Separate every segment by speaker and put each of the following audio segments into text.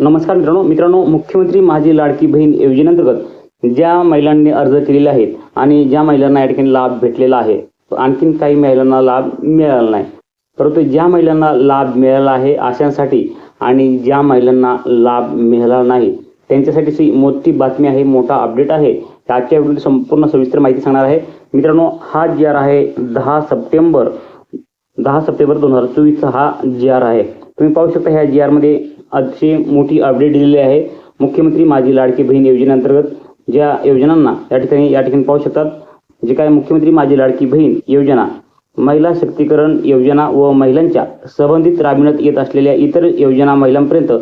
Speaker 1: नमस्कार मित्रांनो मित्रांनो मुख्यमंत्री माझी लाडकी बहीण योजनेअंतर्गत ज्या महिलांनी अर्ज केलेले आहेत आणि ज्या महिलांना या ठिकाणी लाभ भेटलेला आहे आणखीन काही महिलांना लाभ मिळाला नाही. परंतु ज्या महिलांना लाभ मिळाला आहे अशांसाठी आणि ज्या महिलांना लाभ मिळाला नाही त्यांच्यासाठीची मोठी बातमी आहे मोठा अपडेट आहे. आजच्या व्हिडिओ संपूर्ण सविस्तर माहिती सांगणार आहे. मित्रांनो हा जी आर आहे दहा सप्टेंबर दहा सप्टेंबर दोन हजार चोवीसचा हा जी आर आहे. तुम्ही पाहू शकता ह्या जी आरमध्ये अतिशय मोठी अपडेट दिलेली आहे. मुख्यमंत्री माझी लाडकी बहीण योजनेअंतर्गत ज्या योजनांना या ठिकाणी या ठिकाणी पाहू शकतात जे काय मुख्यमंत्री माझी लाडकी बहीण योजना महिला शक्तीकरण योजना व महिलांच्या संबंधित राबविण्यात येत असलेल्या इतर योजना महिलांपर्यंत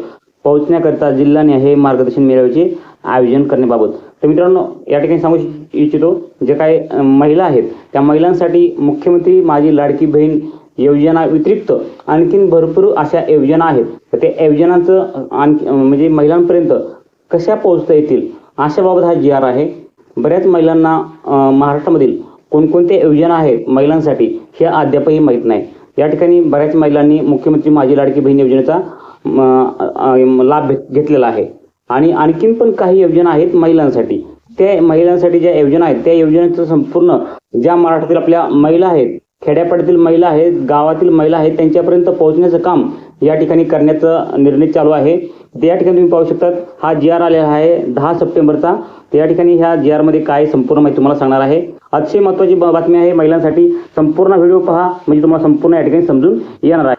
Speaker 1: पोहोचण्याकरिता जिल्ह्याने हे मार्गदर्शन मेळाव्याचे आयोजन करण्याबाबत. तर मित्रांनो या ठिकाणी सांगू इच्छितो जे काही महिला आहेत त्या महिलांसाठी मुख्यमंत्री माझी लाडकी बहीण योजना व्यतिरिक्त आणखीन भरपूर अशा योजना आहेत. तर त्या योजनांचं आणखी म्हणजे महिलांपर्यंत कशा पोहोचता येतील? अशाबाबत हा जी आर आहे. बऱ्याच महिलांना महाराष्ट्रामधील कोणकोणत्या योजना आहेत महिलांसाठी हे अद्यापही माहीत नाही. या ठिकाणी बऱ्याच महिलांनी मुख्यमंत्री माझी लाडकी बहीण योजनेचा लाभ भेट- घेतलेला आहे. आणि आणखीन पण काही योजना आहेत महिलांसाठी. त्या महिलांसाठी ज्या योजना आहेत त्या योजनेचं संपूर्ण ज्या महाराष्ट्रातील आपल्या महिला आहेत खेड्यापाड्यातील महिला आहेत गावातील महिला आहेत त्यांच्यापर्यंत पोहोचण्याचं काम या ठिकाणी करण्याचा निर्णय चालू आहे. त्या ठिकाणी तुम्ही पाहू शकतात हा जी आर आलेला आहे दहा सप्टेंबरचा. त्या ठिकाणी ह्या जी आरमध्ये काय संपूर्ण माहिती तुम्हाला सांगणार आहे. अतिशय महत्वाची बातमी आहे महिलांसाठी. संपूर्ण व्हिडिओ पहा म्हणजे तुम्हाला संपूर्ण या ठिकाणी समजून येणार आहे.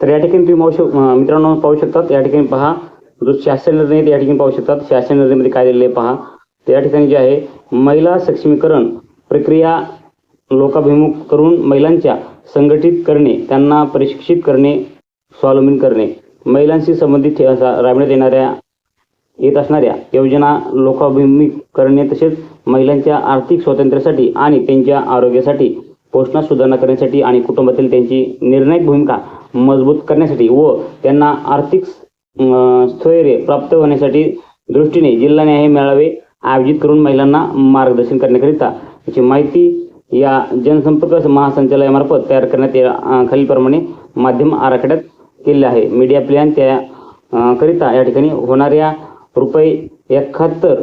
Speaker 1: तर या ठिकाणी तुम्ही पाहू शक मित्रांनो पाहू शकतात या ठिकाणी पहा. जो शासन निर्णय आहे, या ठिकाणी पाहू शकतात. शासन निर्णयमध्ये काय दिलेले आहे पहा. तर या ठिकाणी जे आहे महिला सक्षमीकरण प्रक्रिया लोकाभिमुख करून महिलांच्या संघटित करणे त्यांना प्रशिक्षित करणे स्वावलंबी करणे. महिलांशी संबंधित राबण्यात असा राबविण्यात येणाऱ्या येत असणाऱ्या योजना लोकाभिमुख करणे तसेच महिलांच्या आर्थिक स्वातंत्र्यासाठी आणि त्यांच्या आरोग्यासाठी पोषणात सुधारणा करण्यासाठी आणि कुटुंबातील त्यांची निर्णायक भूमिका मजबूत करण्यासाठी व त्यांना आर्थिक स्थैर्य प्राप्त होण्यासाठी दृष्टीने जिल्हा न्याय मेळावे आयोजित करून महिलांना मार्गदर्शन करण्याकरिता याची माहिती या जनसंपर्क महासंचालयामार्फत तयार करण्यात या खालीलप्रमाणे माध्यम आराखड्यात केले आहे. मीडिया प्लॅन त्या करिता या ठिकाणी होणाऱ्या रुपये एकाहत्तर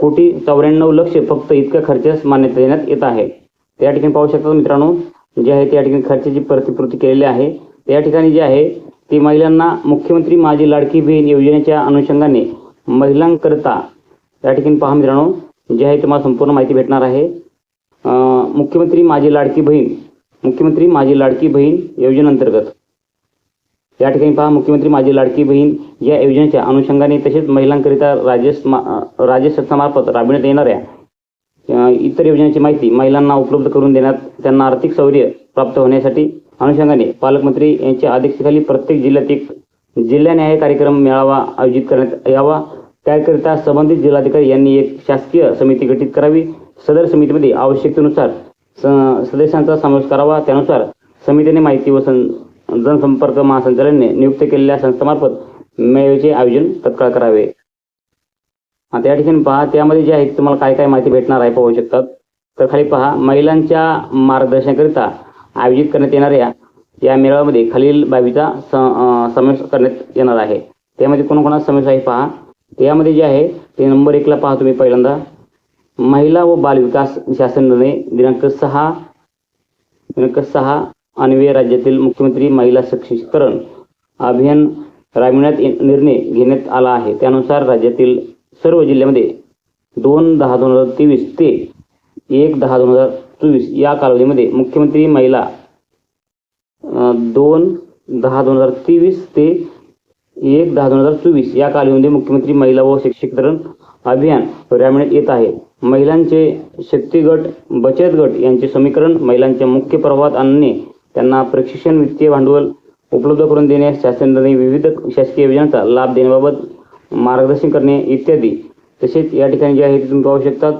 Speaker 1: कोटी चौऱ्याण्णव लक्ष फक्त इतक्या खर्चास मान्यता देण्यात येत आहे. त्या ठिकाणी पाहू शकता मित्रांनो जे आहे त्या ठिकाणी खर्चाची प्रतिपूर्ती केलेली आहे. त्या ठिकाणी जे आहे ती महिलांना मुख्यमंत्री माझी लाडकी बहीण योजनेच्या अनुषंगाने महिलांकरता या ठिकाणी पहा मित्रांनो जे आहे तुम्हाला संपूर्ण माहिती भेटणार आहे. मुख्यमंत्री माझी लाडकी बहीण मुख्यमंत्री माझी लाडकी बहीण योजनेअंतर्गत. या ठिकाणी पहा मुख्यमंत्री माझी लाडकी बहीण या योजनेच्या अनुषंगाने तसेच महिलांकरिता राज्य मा राज्य शासनामार्फत राबविण्यात येणाऱ्या इतर योजनांची माहिती महिलांना उपलब्ध करून देण्यात त्यांना आर्थिक शौर्य प्राप्त होण्यासाठी अनुषंगाने पालकमंत्री यांच्या अध्यक्षतेखाली प्रत्येक जिल्ह्यात एक जिल्हा न्याय कार्यक्रम मेळावा आयोजित करण्यात यावा. त्याकरिता संबंधित जिल्हाधिकारी यांनी एक शासकीय समिती गठीत करावी. सदर समितीमध्ये आवश्यकतेनुसार स- सदस्यांचा समावेश करावा. त्यानुसार समितीने माहिती व सं- जनसंपर्क महासंचालनाने नियुक्त केलेल्या संस्थामार्फत मेळाव्याचे आयोजन तत्काळ करावे. आता या ठिकाणी पहा त्यामध्ये जे आहे तुम्हाला काय काय माहिती भेटणार आहे पाहू शकतात. तर खाली पहा महिलांच्या मार्गदर्शनाकरिता आयोजित करण्यात येणाऱ्या या मेळाव्यामध्ये खालील बाबीचा स- समावेश करण्यात येणार आहे. त्यामध्ये कोणाकोणाचा समावेश आहे पहा. त्यामध्ये जे आहे ते नंबर एकला पहा तुम्ही पहिल्यांदा. महिला व बालविकास शासन निर्णय दिनांक सहा दिनांक सहा अन्वये राज्यातील मुख्यमंत्री महिला सक्षमीकरण अभियान राबविण्यात निर्णय घेण्यात आला आहे. त्यानुसार राज्यातील सर्व जिल्ह्यामध्ये दोन दहा दोन हजार तेवीस ते एक दहा दोन हजार चोवीस या कालावधीमध्ये मुख्यमंत्री महिला अं, दोन दहा दोन हजार तेवीस ते एक दहा दोन हजार चोवीस या कालावधीमध्ये मुख्यमंत्री महिला व सक्षमीकरण अभियान राबविण्यात येत आहे. महिलांचे शक्ती गट बचत गट यांचे समीकरण महिलांच्या मुख्य प्रवाहात आणणे त्यांना प्रशिक्षण वित्तीय भांडवल उपलब्ध करून देणे शासनाने विविध शासकीय योजनांचा लाभ देण्याबाबत मार्गदर्शन करणे इत्यादी. तसेच या ठिकाणी जे आहे ते तुम्ही पाहू शकतात.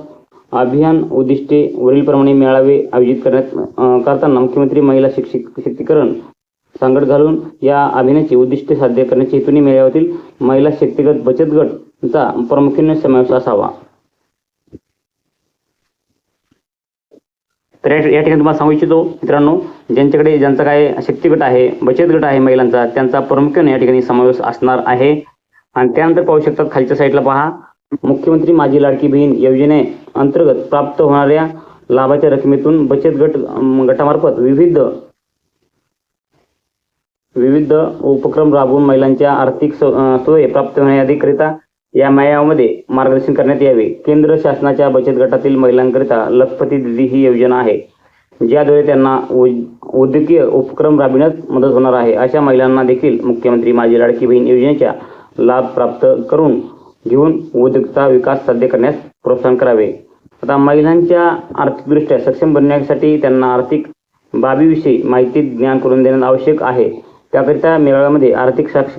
Speaker 1: अभियान उद्दिष्टे वरीलप्रमाणे मेळावे आयोजित करण्यात करताना मुख्यमंत्री महिला शिक्षिक शक्तीकरण सांगड घालून या अभियानाची उद्दिष्टे साध्य करण्याच्या हेतूने मेळाव्यातील महिला शक्तिगत बचत गटचा प्रामुख्याने समावेश असावा. तर या ठिकाणी तुम्हाला सांगू इच्छितो मित्रांनो ज्यांच्याकडे ज्यांचा काय शक्ती गट आहे बचत गट आहे महिलांचा त्यांचा प्रामुख्याने या ठिकाणी समावेश असणार आहे. आणि त्यानंतर पाहू शकतात खालच्या साईडला पहा. मुख्यमंत्री माझी लाडकी बहीण योजने अंतर्गत प्राप्त होणाऱ्या लाभाच्या रकमेतून बचत गट गटामार्फत विविध विविध उपक्रम राबवून महिलांच्या आर्थिक सोय प्राप्त होण्याकरिता या मेळाव्यामध्ये मार्गदर्शन करण्यात यावे. केंद्र शासनाच्या बचत गटातील महिलांकरिता लखपती दिदी ही योजना आहे. ज्याद्वारे त्यांना उद- उद्योगीय उपक्रम राबविण्यात मदत होणार आहे. अशा महिलांना देखील मुख्यमंत्री माझी लाडकी बहीण योजनेचा लाभ प्राप्त करून घेऊन उद्योगता विकास साध्य करण्यास प्रोत्साहन करावे. आता महिलांच्या आर्थिकदृष्ट्या सक्षम बनण्यासाठी त्यांना आर्थिक बाबीविषयी माहिती ज्ञान करून देणे आवश्यक आहे. त्याकरिता मेळाव्यामध्ये आर्थिक साक्ष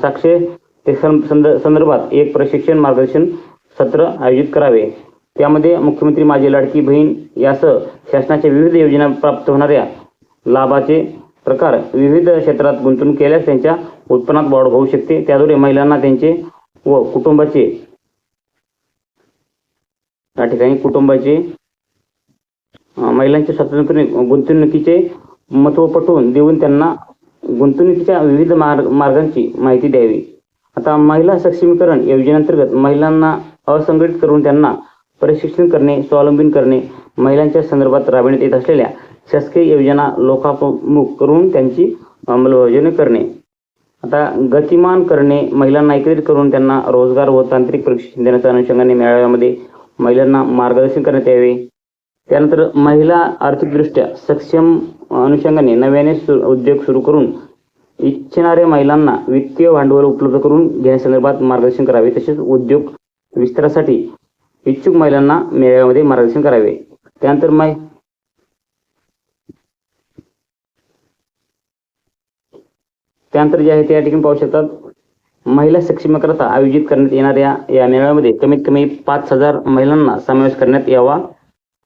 Speaker 1: साक्षे ते संदर्भात एक प्रशिक्षण मार्गदर्शन सत्र आयोजित करावे. त्यामध्ये मुख्यमंत्री माझी लाडकी बहीण यासह शासनाच्या विविध योजना प्राप्त होणाऱ्या लाभाचे प्रकार विविध क्षेत्रात गुंतवणूक केल्यास त्यांच्या उत्पन्नात वाढ होऊ शकते. त्याद्वारे महिलांना त्यांचे व कुटुंबाचे या ठिकाणी कुटुंबाचे महिलांचे महिलांच्या गुंतवणुकीचे महत्त्व पटवून देऊन त्यांना गुंतवणुकीच्या विविध मार्ग मार्गांची माहिती द्यावी. आता महिला सक्षमीकरण योजनेअंतर्गत महिलांना असंघटित करून त्यांना प्रशिक्षण करणे स्वावलंबीन करणे महिलांच्या संदर्भात राबविण्यात येत असलेल्या शासकीय योजना लोकाभिमुख करून त्यांची अंमलबजावणी करणे. आता गतिमान करणे महिलांना एकत्रित करून त्यांना रोजगार व तांत्रिक प्रशिक्षण देण्याच्या अनुषंगाने मेळाव्यामध्ये महिलांना मार्गदर्शन करण्यात यावे. त्यानंतर महिला आर्थिकदृष्ट्या सक्षम अनुषंगाने नव्याने उद्योग सुरू करून इच्छिणाऱ्या महिलांना वित्तीय भांडवल उपलब्ध करून घेण्यासंदर्भात मार्गदर्शन करावे. तसेच उद्योग विस्तारासाठी इच्छुक महिलांना मेळाव्यामध्ये मार्गदर्शन करावे. त्यानंतर मै त्यानंतर जे आहे ते या ठिकाणी पाहू शकतात. महिला सक्षमीकरता आयोजित करण्यात येणाऱ्या या मेळाव्यामध्ये कमीत कमी पाच हजार महिलांना समावेश करण्यात यावा.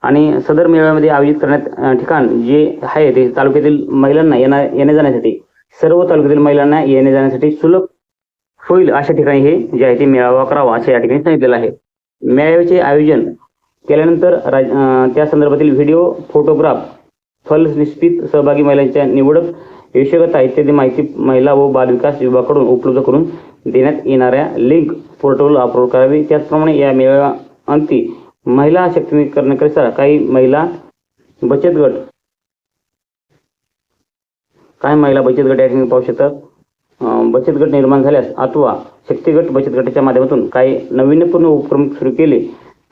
Speaker 1: आणि सदर मेळाव्यामध्ये आयोजित करण्यात ठिकाण जे आहे ते तालुक्यातील महिलांना येण्या येण्या जाण्यासाठी सर्व तालुक्यातील महिलांना येण्या जाण्यासाठी सुलभ होईल अशा ठिकाणी हे जे आहे ते मेळावा करावा असं या ठिकाणी सांगितलेलं आहे. मेळाव्याचे आयोजन केल्यानंतर राज त्या संदर्भातील व्हिडिओ फोटोग्राफ फलनिश्चित सहभागी महिलांच्या निवडक विषयकता इत्यादी माहिती महिला व बालविकास विभागाकडून उपलब्ध करून देण्यात येणाऱ्या लिंक पोर्टलवर अपलोड करावी. त्याचप्रमाणे या मेळाव्या अंती महिला सक्षमीकरणाकरिता काही महिला बचत गट. काही महिला बचत गट या ठिकाणी पाहू शकतात? बचत गट निर्माण झाल्यास अथवा शक्ती गट बचत गटाच्या माध्यमातून काही नाविन्यपूर्ण उपक्रम सुरू केले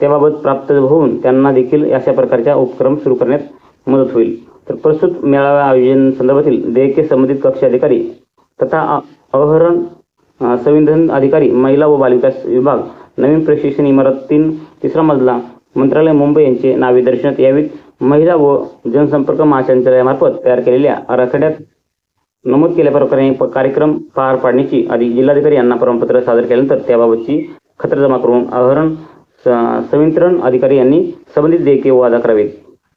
Speaker 1: त्याबाबत प्राप्त होऊन त्यांना देखील अशा प्रकारच्या उपक्रम सुरू करण्यात मदत होईल. तर प्रस्तुत मेळावा आयोजन संदर्भातील देयके संबंधित कक्ष अधिकारी तथा अ- अहरण संविधान अधिकारी महिला व बालविकास विभाग नवीन प्रशिक्षण इमारत तिसरा मजला मंत्रालय मुंबई यांचे नावे दर्शनात यावीत. महिला व जनसंपर्क महासंचालयामार्फत तयार केलेल्या आराखड्यात नमूद केल्याप्रकारे कार्यक्रम पार पाडण्याची आधी जिल्हाधिकारी यांना प्रमाणपत्र सादर केल्यानंतर त्याबाबतची खत्र जमा करून अहरण संवितरण अधिकारी यांनी संबंधित देयके वादा करावेत.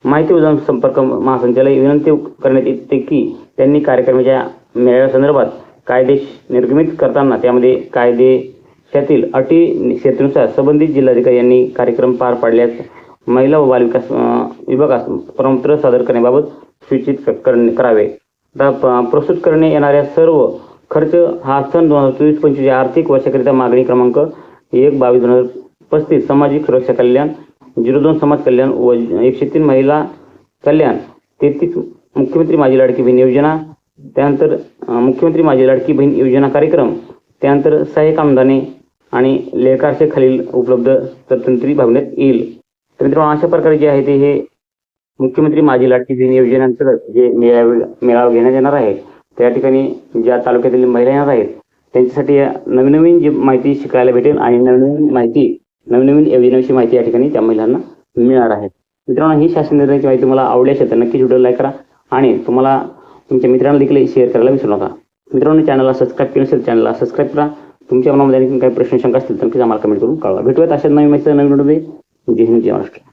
Speaker 1: माहिती व जनसंपर्क महासंचालय विनंती करण्यात येते की त्यांनी कार्यक्रमाच्या मेळाव्यासंदर्भात कायदेश निर्गमित करताना त्यामध्ये कायदे त्यातील अटी क्षेत्रानुसार संबंधित जिल्हाधिकारी यांनी कार्यक्रम पार पाडल्यास महिला व बालविकास विभागास प्रमाणपत्र सादर करण्याबाबत सूचित करणे करावे. प्रस्तुत करणे येणाऱ्या सर्व खर्च हा सन दोन हजार चोवीस पंचवीस या आर्थिक वर्षाकरिता मागणी क्रमांक एक बावीस दोन हजार पस्तीस सामाजिक सुरक्षा कल्याण झिरो दोन समाज कल्याण व एकशे तीन महिला कल्याण तेहतीस मुख्यमंत्री माझी लाडकी बहीण योजना त्यानंतर मुख्यमंत्री माझी लाडकी बहीण योजना कार्यक्रम त्यानंतर सहाय्यक आमदाने आणि लेखारचे खालील उपलब्ध तरतुदी भागण्यात येईल. तर मित्रांनो अशा प्रकारे जे आहे ते हे मुख्यमंत्री माझी लाडकी बहीण योजनेअंतर्गत जे मेळावे मेळावा घेण्यात येणार आहे त्या ठिकाणी ज्या तालुक्यातील महिला येणार आहेत त्यांच्यासाठी नवीन नवीन जी माहिती शिकायला भेटेल आणि नवनवीन माहिती नवीन नवीन योजनेविषयी माहिती या ठिकाणी त्या महिलांना मिळणार आहे. मित्रांनो ही शासन निर्णयाची माहिती तुम्हाला आवडली असेल तर नक्कीच व्हिडिओ लाईक करा आणि तुम्हाला तुमच्या मित्रांना देखील शेअर करायला विसरू नका. मित्रांनो चॅनलला सबस्क्राईब केलं असेल चॅनलला सबस्क्राईब करा. तुमच्या मनामध्ये आणखी काही प्रश्न शंका असतील तर नक्कीच आम्हाला कमेंट करून कळवा. भेटूयात अशा नवीन माहिती नवीन व्हिडिओमध्ये. जय हिंद जय महाराष्ट्र.